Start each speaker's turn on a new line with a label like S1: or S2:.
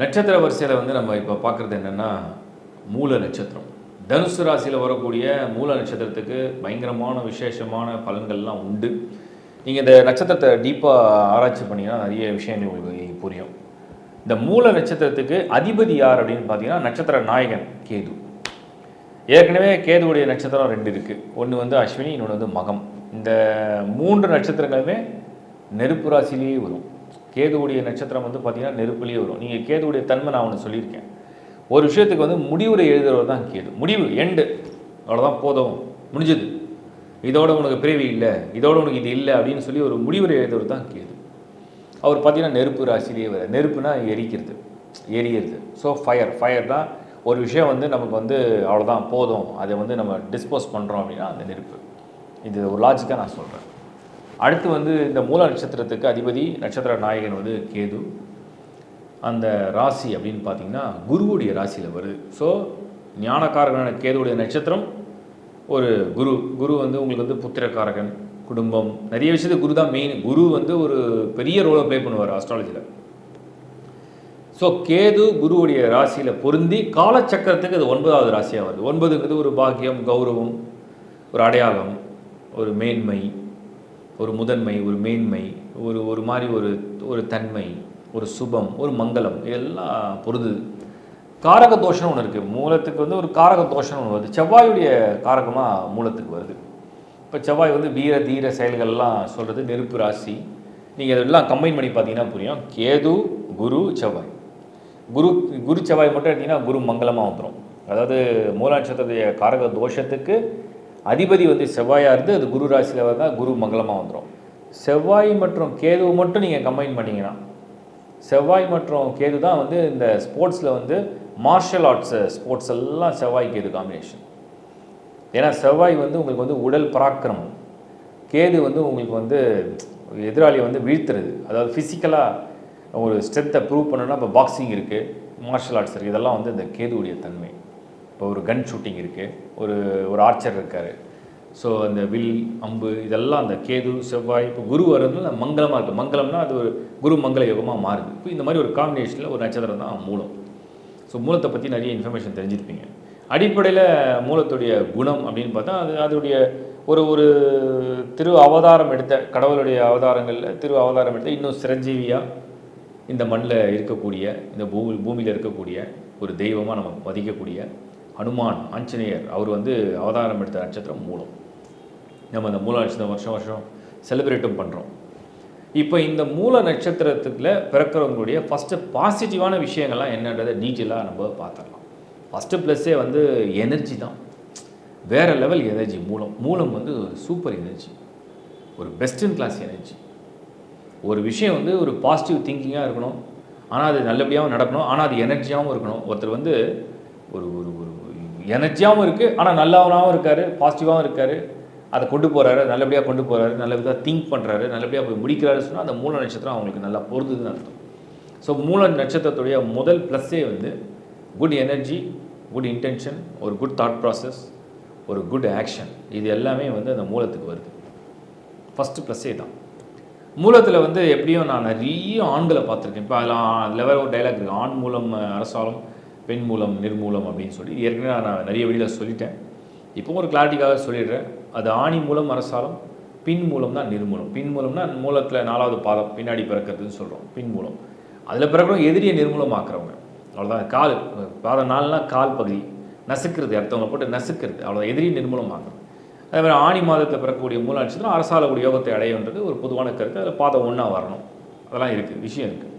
S1: நட்சத்திர வரிசையில் வந்து நம்ம இப்போ பார்க்குறது என்னென்னா மூல நட்சத்திரம். தனுசு ராசியில் வரக்கூடிய மூல நட்சத்திரத்துக்கு பயங்கரமான விசேஷமான பலன்கள்லாம் உண்டு. நீங்கள் இந்த நட்சத்திரத்தை டீப்பாக ஆராய்ச்சி பண்ணிங்கன்னா நிறைய விஷயங்கள் உங்களுக்கு புரியும். இந்த மூல நட்சத்திரத்துக்கு அதிபதி யார் அப்படின்னு பார்த்தீங்கன்னா நட்சத்திர நாயகன் கேது. ஏற்கனவே கேதுவுடைய நட்சத்திரம் ரெண்டு இருக்குது ஒன்று வந்து அஸ்வினி இன்னொன்று வந்து மகம். இந்த மூன்று நட்சத்திரங்களுமே நெருப்பு ராசிலேயே வரும். கேதுவுடைய நட்சத்திரம் வந்து பார்த்தீங்கன்னா நெருப்புலேயே வரும். நீங்கள் கேதுவுடைய தன்மை நான் ஒன்று சொல்லியிருக்கேன். ஒரு விஷயத்துக்கு வந்து முடிவுரை எழுதுறவர் தான் கேது. முடிவு எண்டு அவ்வளோதான் போதும். முடிஞ்சது. இதோட உனக்கு பிறவி இல்லை. இதோட உனக்கு இது இல்லை அப்படின்னு சொல்லி ஒரு முடிவுரை எழுதுறவர் தான் கேது. அவர் பார்த்தீங்கன்னா நெருப்பு ராசிலேயே வர நெருப்புனா எரிக்கிறது. எரியிறது. ஸோ ஃபயர் ஃபயர் தான் ஒரு விஷயம் வந்து நமக்கு வந்து அவ்வளோதான் போதும். அதை வந்து நம்ம டிஸ்போஸ் பண்ணுறோம் அப்படின்னா அந்த நெருப்பு. இது ஒரு லாஜிக்காக நான் சொல்கிறேன் அடுத்து வந்து இந்த மூல நட்சத்திரத்துக்கு அதிபதி நட்சத்திர நாயகன் வந்து கேது. அந்த ராசி அப்படின்னு பார்த்தீங்கன்னா குருவுடைய ராசியில் வருது. ஸோ ஞானக்காரகனான கேதுவுடைய நட்சத்திரம் ஒரு குரு. குரு வந்து உங்களுக்கு வந்து புத்திரக்காரகன் குடும்பம் நிறைய விஷயத்துக்கு குரு தான் மெயின் குரு வந்து ஒரு பெரிய ரோலை ப்ளே பண்ணுவார் அஸ்ட்ராலஜியில் ஸோ கேது குருவுடைய ராசியில் பொருந்தி காலச்சக்கரத்துக்கு அது ஒன்பதாவது ராசியாக வருது. ஒன்பதுங்கிறது ஒரு பாக்கியம் கௌரவம் ஒரு அடையாளம் ஒரு மேன்மை ஒரு முதன்மை ஒரு மேன்மை ஒரு ஒரு மாதிரி ஒரு ஒரு தன்மை ஒரு சுபம் ஒரு மங்களம் இதெல்லாம் பொருது. காரக தோஷம் ஒன்று இருக்குது மூலத்துக்கு வந்து ஒரு காரக தோஷம் ஒன்று வருது. செவ்வாயுடைய காரகமாக மூலத்துக்கு வருது. இப்போ செவ்வாய் வந்து வீர தீர செயல்கள்லாம் சொல்கிறது நெருப்பு ராசி. நீங்கள் இதெல்லாம் கம்பைன் பண்ணி பார்த்தீங்கன்னா புரியும். கேது குரு செவ்வாய். குரு குரு செவ்வாய் மட்டும் எடுத்தீங்கன்னா குரு மங்களமாக வந்துடும் அதாவது மூல நட்சத்திரத்துடைய காரக தோஷத்துக்கு அதிபதி வந்து செவ்வாயாக இருந்து அது குரு ராசியில் வந்தால் குரு மங்களமாக வந்துடும் செவ்வாய் மற்றும் கேது மட்டும் நீங்கள் கம்பைன் பண்ணிங்கன்னா செவ்வாய் மற்றும் கேது தான் வந்து இந்த ஸ்போர்ட்ஸில் வந்து மார்ஷல் ஆர்ட்ஸ் ஸ்போர்ட்ஸ் எல்லாம் செவ்வாய் கேது காம்பினேஷன் ஏன்னா செவ்வாய் வந்து உங்களுக்கு வந்து உடல் பராக்கிரமம். கேது வந்து உங்களுக்கு வந்து எதிராளியை வந்து வீழ்த்துறது. அதாவது ஃபிசிக்கலாக ஒரு ஸ்ட்ரென்த்தை ப்ரூவ் பண்ணணும்னா இப்போ பாக்ஸிங் இருக்குது மார்ஷல் ஆர்ட்ஸ் இருக்குது இதெல்லாம் வந்து இந்த கேதுவுடைய தன்மை. இப்போ ஒரு கன் ஷூட்டிங் இருக்குது ஒரு ஒரு ஆர்ச்சர் இருக்கார். ஸோ அந்த வில் அம்பு இதெல்லாம் அந்த கேது செவ்வாய் இப்போ குரு வரதுனால மங்களமாக இருக்குது மங்களம்னா அது ஒரு குரு மங்கள யோகமாக மாறுது. இப்போ இந்த மாதிரி ஒரு காம்பினேஷனில் ஒரு நட்சத்திரம் தான் மூலம். ஸோ மூலத்தை பற்றி நிறைய இன்ஃபர்மேஷன் தெரிஞ்சிருப்பீங்க. அடிப்படையில் மூலத்துடைய குணம் அப்படின்னு பார்த்தா அது அதோடைய ஒரு ஒரு திரு அவதாரம் எடுத்த கடவுளுடைய அவதாரங்களில் திரு அவதாரம் எடுத்த இன்னும் சிரஞ்சீவியாக இந்த மண்ணில் இருக்கக்கூடிய இந்த பூமி பூமியில் இருக்கக்கூடிய ஒரு தெய்வமாக நம்ம மதிக்கக்கூடிய ஹனுமான் ஆஞ்சநேயர் அவர் வந்து அவதாரம் எடுத்த நட்சத்திரம் மூலம். நம்ம இந்த மூல நட்சத்திரம் வருஷம் வருஷம் செலிப்ரேட்டும் பண்ணுறோம் இப்போ இந்த மூல நட்சத்திரத்தில் பிறக்கிறவங்களுடைய ஃபஸ்ட்டு பாசிட்டிவான விஷயங்கள்லாம் என்னன்றதை டீட்டெயிலாக நம்ம பார்த்துடலாம். ஃபஸ்ட்டு ப்ளஸ்ஸே வந்து எனர்ஜி தான். வேறு லெவல் எனர்ஜி மூலம். மூலம் வந்து சூப்பர் எனர்ஜி ஒரு பெஸ்ட் இன் கிளாஸ் எனர்ஜி ஒரு விஷயம் வந்து ஒரு பாசிட்டிவ் திங்கிங்காக இருக்கணும். ஆனால் அது நல்லபடியாகவும் நடக்கணும். ஆனால் அது எனர்ஜியாகவும் இருக்கணும். ஒருத்தர் வந்து ஒரு ஒரு ஒரு எனர்ஜியாகவும் இருக்குது ஆனால் நல்லவனாகவும் இருக்கார் பாசிட்டிவாகவும் இருக்கார். அதை கொண்டு போகிறாரு நல்லபடியாக கொண்டு போகிறாரு நல்ல விதமாக திங்க் பண்ணுறாரு நல்லபடியாக போய் முடிக்கிறாரு சொன்னால் அந்த மூல நட்சத்திரம் அவங்களுக்கு நல்லா பொருந்துதுன்னு அர்த்தம். ஸோ மூல நட்சத்திரத்துடைய முதல் ப்ளஸ்ஸே வந்து குட் எனர்ஜி குட் இன்டென்ஷன் ஒரு குட் தாட் ப்ராசஸ் ஒரு குட் ஆக்ஷன் இது எல்லாமே வந்து அந்த மூலத்துக்கு வருது. ஃபஸ்ட்டு ப்ளஸ்ஸே தான். மூலத்தில் வந்து எப்படியும் நான் நிறைய ஆண்களை பார்த்துருக்கேன். இப்போ அதில் லெவல் ஒரு டைலாக் இருக்குது ஆண் மூலம் அரசாலும் பெண் மூலம் நிர்மூலம் அப்படின்னு சொல்லி ஏற்கனவே நான் நிறைய வெளியில் சொல்லிட்டேன். இப்போ ஒரு கிளாரிட்டிக்காக சொல்லிடுறேன். அது ஆணி மூலம் அரசாலம் பின் மூலம் தான் நிர்மூலம் பின் மூலம்னா மூலத்தில் நாலாவது பாதம் பின்னாடி பிறக்கிறதுன்னு சொல்கிறோம் பின் மூலம். அதில் பிறக்கிறவங்க எதிரியை நிர்மூலமாக்குறவங்க அவ்வளோதான் கால் பாதம் நாலுனா கால் பகுதி. நசுக்கிறது அடுத்தவங்களை போட்டு நசுக்கிறது. அவ்வளோ எதிரியை நிர்மூலமாக்குறது அதே மாதிரி ஆணி மாதத்தில் பிறக்கக்கூடிய மூல நட்சத்திரம் அரசாலக்கூடிய யோகத்தை அடையன்றது ஒரு பொதுவான கருத்து. அதில் பாதம் ஒன்றா வரணும். அதெல்லாம் இருக்குது விஷயம் இருக்குது